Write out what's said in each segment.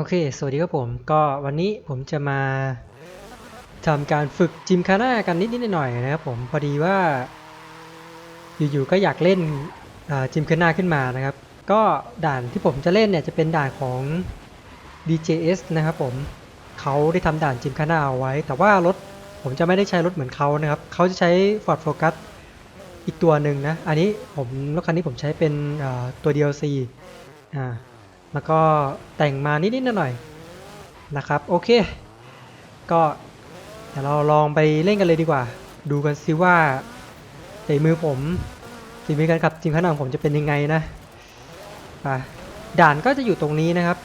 โอเค สวัสดีครับผม ก็วันนี้ผมจะมาทำการฝึกจิมคาน่ากันนิดๆหน่อยนะครับผม พอดีว่า อยู่ๆก็อยากเล่นจิมคาน่าขึ้นมานะครับ ก็ด่านที่ผมจะเล่นเนี่ยจะเป็นด่านของ DJS นะครับผม เขาได้ทำด่านจิมคาน่าเอาไว้ แต่ว่ารถผมจะไม่ได้ใช้รถเหมือนเขานะครับ เขาจะใช้ Ford Focus อีกตัวหนึ่งนะ อันนี้ผมรถคันนี้ผมใช้เป็นตัว DLC อ่า แล้วก็แต่งมานิดๆหน่อยๆนะครับโอเค ก็เดี๋ยวเราลองไปเล่นกันเลยดีกว่า ดูกันซิว่าฝีมือผมฝีมือการขับจริงขนาดของผมจะเป็นยังไงนะไปด่านก็จะอยู่ตรงนี้นะครับ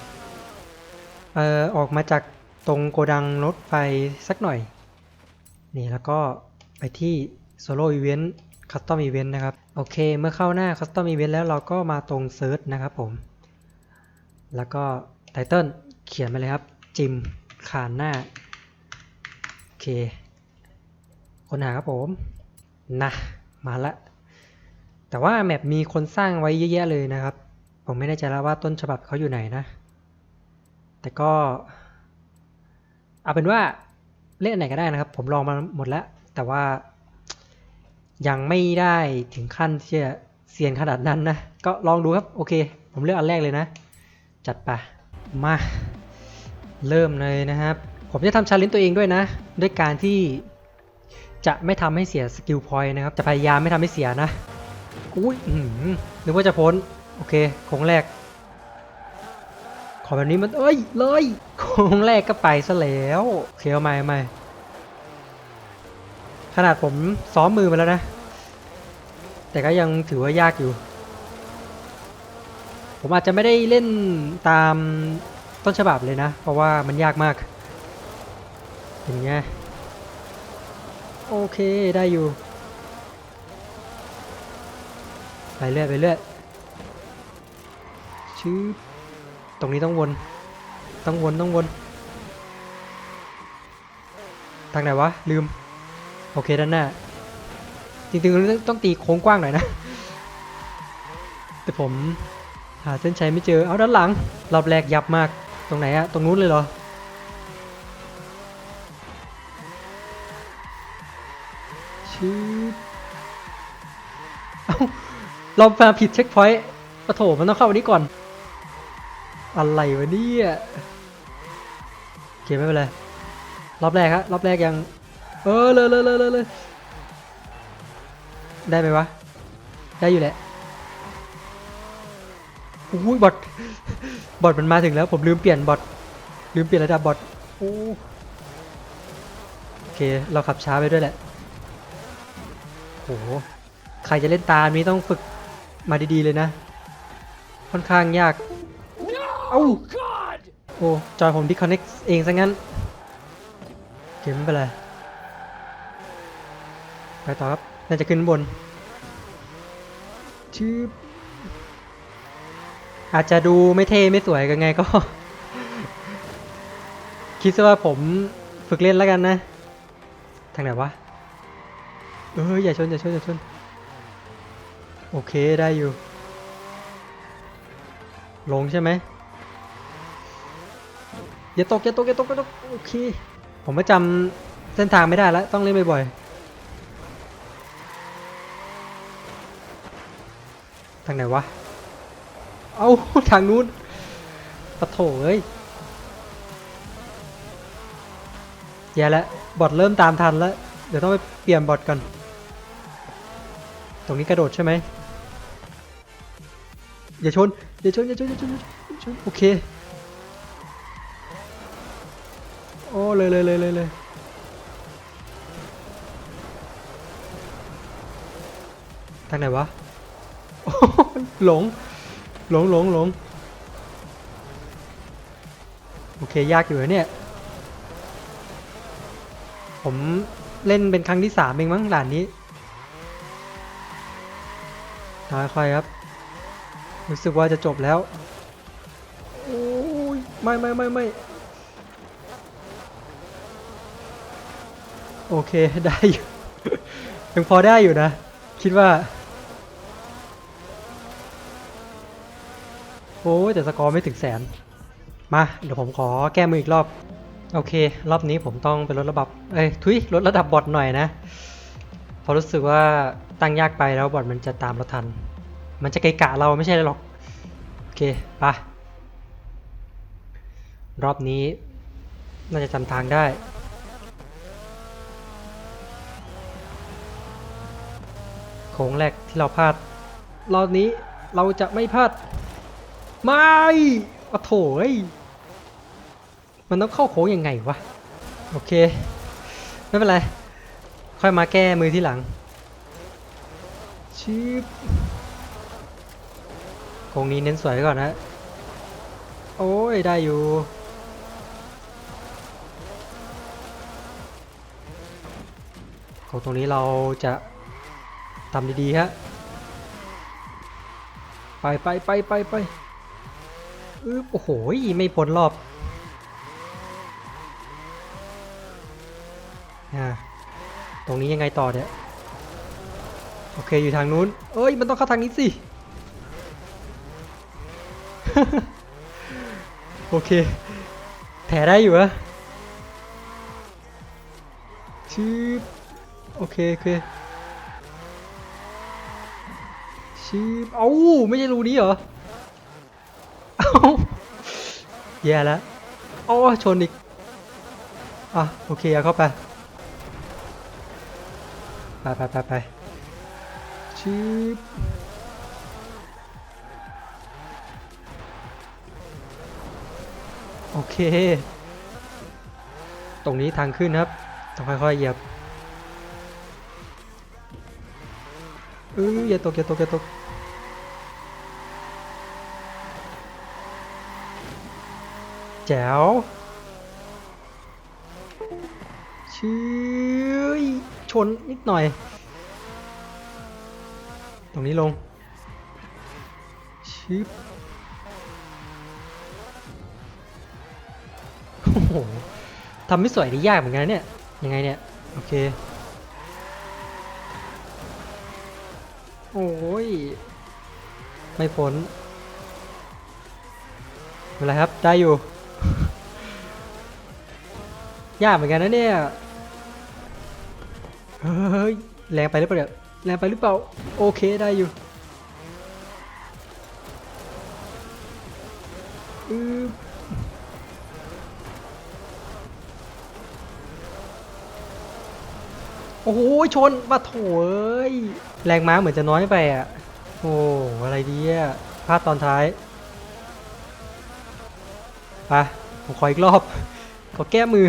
เอ่อออกมาจากตรงโกดังรถไฟสักหน่อย นี่แล้วก็ไปที่โซโล่อีเวนต์คัสตอมอีเวนต์นะครับ โอเค เมื่อเข้าหน้าคัสตอมอีเวนต์แล้วเราก็มาตรงเซิร์ชนะครับผม แล้วก็ไตเติลเขียนไปเลยครับ จิมขานหน้าโอเคคนหาครับผมนะมาละ แต่ว่าแมปมีคนสร้างไว้เยอะแยะเลยนะครับ ผมไม่แน่ใจแล้วว่าต้นฉบับเขาอยู่ไหนนะ แต่ก็ เอาเป็นว่าเล่นอันไหนก็ได้นะครับ ผมลองมาหมดแล้ว แต่ว่ายังไม่ได้ถึงขั้นที่จะเซียนขนาดนั้นนะ ก็ลองดูครับ โอเค ผมเลือกอันแรกเลยนะ จัดไปมา เริ่มเลยนะครับ ผมจะทำชาเลนจ์ตัวเองด้วยนะ ด้วยการที่จะไม่ทำให้เสียสกิลพอยต์นะครับ จะพยายามไม่ทำให้เสียนะ อุ้ยอื้อหือว่าจะพ้น โอเคโค้งแรก ขอแบบนี้มัน เอ้ย เลยโค้งแรกก็ไปซะแล้วโอเคเอาใหม่ใหม่ขนาดผมซ้อมมือมาแล้วนะ แต่ก็ยังถือว่ายากอยู่ ผมอาจจะไม่ได้เล่นตามต้นฉบับเลยนะ เพราะว่ามันยากมากอย่างเงี้ยโอเคได้อยู่ไปเรื่อยไปเรื่อยชื่อตรงนี้ต้องวน ต้องวนต้องวนทางไหนวะลืม โอเคด้านหน้าจริงๆต้องต้องตีโค้งกว้างหน่อยนะ แต่ผม หาเส้นชัยไม่เจอ เอาด้านหลัง รอบแรกยับมาก ตรงไหนอะตรงนู้นเลยเหรอชืบเอาเรามาผิดเช็คพอยต์ปะโถมันต้องเข้าอันนี้ก่อน อะไรวะเนี่ยโอเคไม่เป็นไร รอบแรกครับรอบแรกยัง เออเลยเลยเลยเลยเลยได้ไหมวะ ได้อยู่แหละ อุ้ยบอทบอทมันมาถึงแล้ว ผมลืมเปลี่ยนบอทลืมเปลี่ยนระดับบอทโอ้โอเค เราขับช้าไปด้วยแหละโหใครจะเล่นตามนี้ต้องฝึกมาดีๆเลยนะ ค่อนข้างยาก เอ้าโอ้จอยผมดิคอนเน็กเองซะงั้นโอเคไม่เป็นไรไปต่อครับ น่าจะขึ้นบนชื่อ อาจจะดูไม่เท่ไม่สวยกันไงก็ คิดซะว่าผมฝึกเล่นแล้วกันนะ ทางไหนวะ เอออย่าชนอย่าชนอย่าชน โอเคได้อยู่ ลงใช่ไหมอย่าตกอย่าตกอย่าตกอย่าตกโอเค ผมก็จำเส้นทางไม่ได้แล้ว ต้องเล่นบ่อยๆ ทางไหนวะ เอาทางนู้นปะโถเอ้ยแย่แล้วบอทเริ่มตามทันแล้ว เดี๋ยวต้องไปเปลี่ยนบอทก่อน ตรงนี้กระโดดใช่ไหมอย่าชน อย่าชน อย่าชน อย่าชนอย่าชน โอเค โอ้ เลยเลยเลยเลยเลยทางไหนวะโอ้หลง หลงหลงหลงโอเค ยากอยู่เนี่ย ผมเล่นเป็นครั้งที่สามเองมั้งด่านนี้ค่อยๆครับ รู้สึกว่าจะจบแล้ว โอ้ย ไม่ไม่ไม่ไม่โอเค ได้อยู่ ยังพอได้อยู่นะ คิดว่า โอ้ยแต่สกอร์ไม่ถึงแสน มา เดี๋ยวผมขอแก้มืออีกรอบ โอเค รอบนี้ผมต้องไปลดระดับ เอ้ย ทุยลดระดับบอทหน่อยนะเพราะรู้สึกว่าตั้งยากไปแล้วบอทมันจะตามเราทัน มันจะไกลกะเราไม่ใช่หรอก โอเคไปรอบนี้น่าจะจำทางได้ โค้งแรกที่เราพลาด รอบนี้เราจะไม่พลาด ไม่โอ้โถยมันต้องเข้าโค้งยังไงวะ โอเค ไม่เป็นไร ค่อยมาแก้มือที่หลัง ชิบโค้งนี้เน้นสวยก่อนนะ โอ้ย ได้อยู่โค้งตรงนี้เราจะทำดีๆฮะ ไปไปไปไปไป อึ๊บโอ้โหไม่พ้นรอบอ่าตรงนี้ยังไงต่อเนี่ย โอเคอยู่ทางนู้น เอ้ย มันต้องเข้าทางนี้สิ โอเค แถได้อยู่อะชืบโอเค โอเคชีบเอ้า ไม่ใช่รูนี้เหรอ เอ้า แย่แล้วโอ้ชนอีก อะ โอเคเอาเข้าไป ไปไปไปไปชีบโอเค ตรงนี้ทางขึ้นครับ ต้องค่อยๆเหยียบเอออย่าตกอย่าตกอย่าตก แจ๋วชื่อชนนิดหน่อย ตรงนี้ลงชิบโอ้โหทำไม่สวยได้ยากเหมือนกันเนี่ย ยังไงเนี่ย โอเค โอ้ย ไม่พ้นไม่เป็นไรครับ ได้อยู่ ยากเหมือนกันนะเนี่ย เฮ้ย แรงไปหรือเปล่าเนี่ยแรงไปหรือเปล่า โอเคได้อยู่โอ้โห ชนมาโถเอ้ย แรงม้าเหมือนจะน้อยไปอะ โอ้ อะไรดีอะพลาดตอนท้ายไปผมขออีกรอบ ขอแก้มือ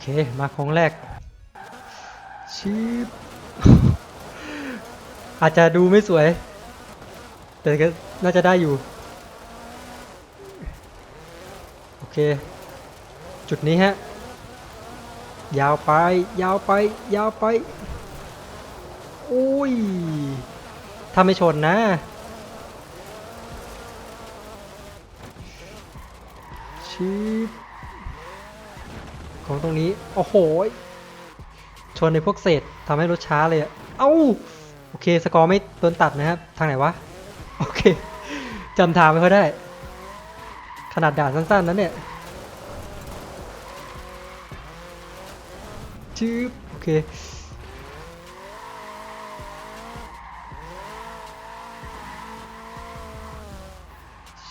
เค มาโค้งแรกชิบอาจจะดูไม่สวย แต่ก็น่าจะได้อยู่ โอเค จุดนี้ฮะ ยาวไป ยาวไป ยาวไปโอ้ย ถ้าไม่ชนนะชิบ ของตรงนี้ โอ้โห ชนในพวกเศษทำให้รถช้าเลยอะเอ้า โอเค สกอร์ไม่โดนตัดนะครับ ทางไหนวะ โอเคจำทางไม่ค่อยได้ ขนาดด่านสั้นๆนั้นเนี่ยชืบโอเค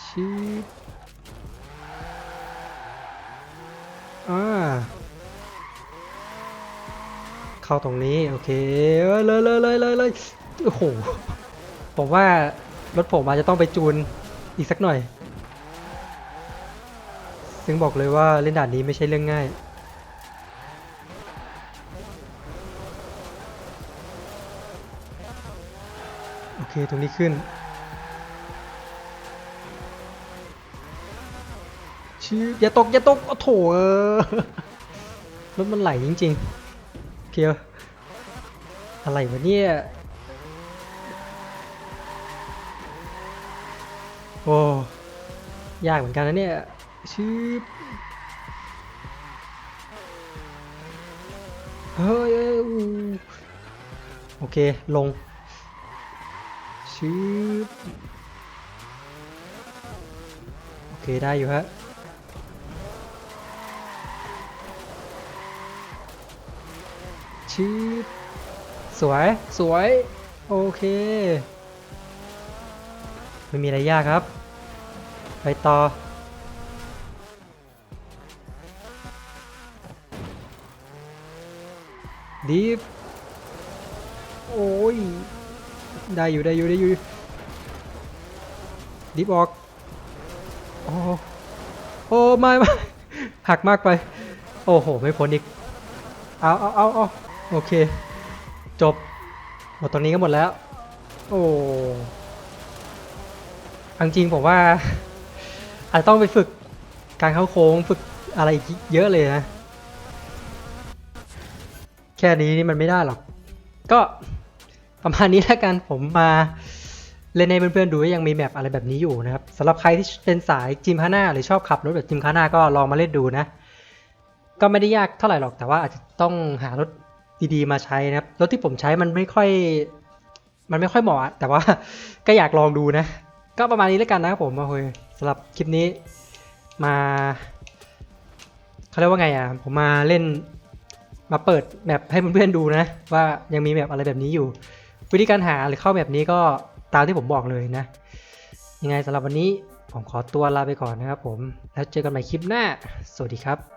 ชืบอ่า เข้าตรงนี้ โอเคเลยเลยเลยเลยเลยโอ้โหผมว่ารถผมอาจจะต้องไปจูนอีกสักหน่อย ซึ่งบอกเลยว่าเล่นด่านนี้ไม่ใช่เรื่องง่าย โอเค ตรงนี้ขึ้น ชื่ออย่าตก อย่าตก โอ้โถเออรถมันไหลจริง ๆ เพียว อะไรวะเนี่ย โอ้ ยากเหมือนกันนะเนี่ยชื่อเฮ้ยโอเค ลงชืบเค ได้อยู่ฮะ ชืบสวยสวย โอเค ไม่มีอะไรยากครับ ไปต่อ ดีฟโอ้ย ได้อยู่ได้อยู่ได้อยู่ ดิฟออก โอ้โอ้ไม่ไม่หักมากไป โอ้โห ไม่พ้นอีก เอาเอาเอาเอา โอเค จบ หมดตรงนี้ก็หมดแล้ว โอ้จริงผมว่า อาจจะต้องไปฝึกการเข้าโค้งฝึกอะไรอีกเยอะเลยนะ แค่นี้นี่มันไม่ได้หรอก ก็ประมาณนี้แล้วกันผมมาเล่นให้เพื่อนๆดูว่ายังมีแมปอะไรแบบนี้อยู่นะครับสำหรับใครที่เป็นสายจิมคาน่าหรือชอบขับรถแบบจิมคาน่าก็ลองมาเล่นดูนะ ก็ไม่ได้ยากเท่าไหร่หรอกแต่ว่าอาจจะต้องหารถ ดีๆมาใช้นะครับรถที่ผมใช้มันไม่ค่อย มันไม่ค่อยเหมาะแต่ว่าก็อยากลองดูนะ ก็ประมาณนี้แล้วกันนะครับผมโอเคสำหรับคลิปนี้มาเขาเรียกว่าไงอะผมมาเล่นมาเปิดแมปให้เพื่อนๆดูนะ ว่ายังมีแมปอะไรแบบนี้อยู่ วิธีการหาหรือเข้าแมปนี้ก็ตามที่ผมบอกเลยนะ ยังไงสำหรับวันนี้ผมขอตัวลาไปก่อนนะครับผม แล้วเจอกันใหม่คลิปหน้า สวัสดีครับ